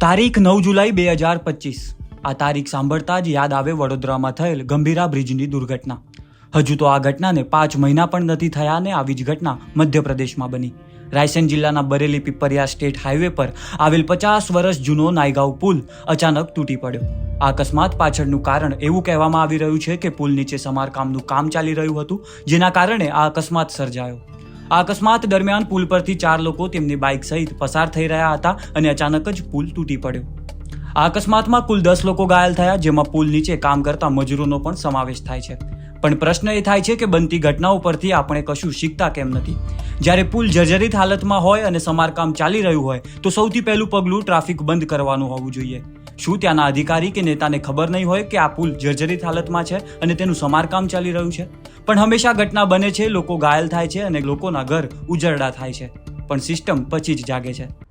તારીખ નવ જુલાઈ બે હજાર પચીસ. આ તારીખ સાંભળતા જ યાદ આવે વડોદરામાં થયેલ ગંભીરા બ્રિજની દુર્ઘટના. હજુ તો આ ઘટનાને પાંચ મહિના પણ નથી થયા ને આવી જ ઘટના મધ્યપ્રદેશમાં બની. રાયસેન જિલ્લાના બરેલી પીપરિયા સ્ટેટ હાઈવે પર આવેલ પચાસ વર્ષ જૂનો નાયગાંવ પુલ અચાનક તૂટી પડ્યો. આ અકસ્માત પાછળનું કારણ એવું કહેવામાં આવી રહ્યું છે કે પુલ નીચે સમારકામનું કામ ચાલી રહ્યું હતું, જેના કારણે આ અકસ્માત સર્જાયો. અકસ્માત દરમિયાન પુલ પરથી ચાર લોકો તેમની બાઇક સહિત પસાર થઈ રહ્યા હતા અને અચાનક જ પુલ તૂટી પડ્યો. આ અકસ્માતમાં કુલ દસ લોકો ઘાયલ થયા, જેમાં પુલ નીચે કામ કરતા મજૂરોનો પણ સમાવેશ થાય છે. પણ પ્રશ્ન એ થાય છે કે બનતી ઘટનાઓ પરથી આપણે કશું શીખતા કેમ નથી? જ્યારે પુલ જર્જરિત હાલતમાં હોય અને સમારકામ ચાલી રહ્યું હોય, તો સૌથી પહેલું પગલું ટ્રાફિક બંધ કરવાનું હોવું જોઈએ. શું ત્યાંના અધિકારી કે નેતાને ખબર નહીં હોય કે આ પુલ જર્જરિત હાલતમાં છે અને તેનું સમારકામ ચાલી રહ્યું છે? પણ હંમેશા ઘટના બને છે, લોકો ઘાયલ થાય છે અને લોકોના ઘર ઉજરડા થાય છે. પણ સિસ્ટમ પછી જ જાગે છે.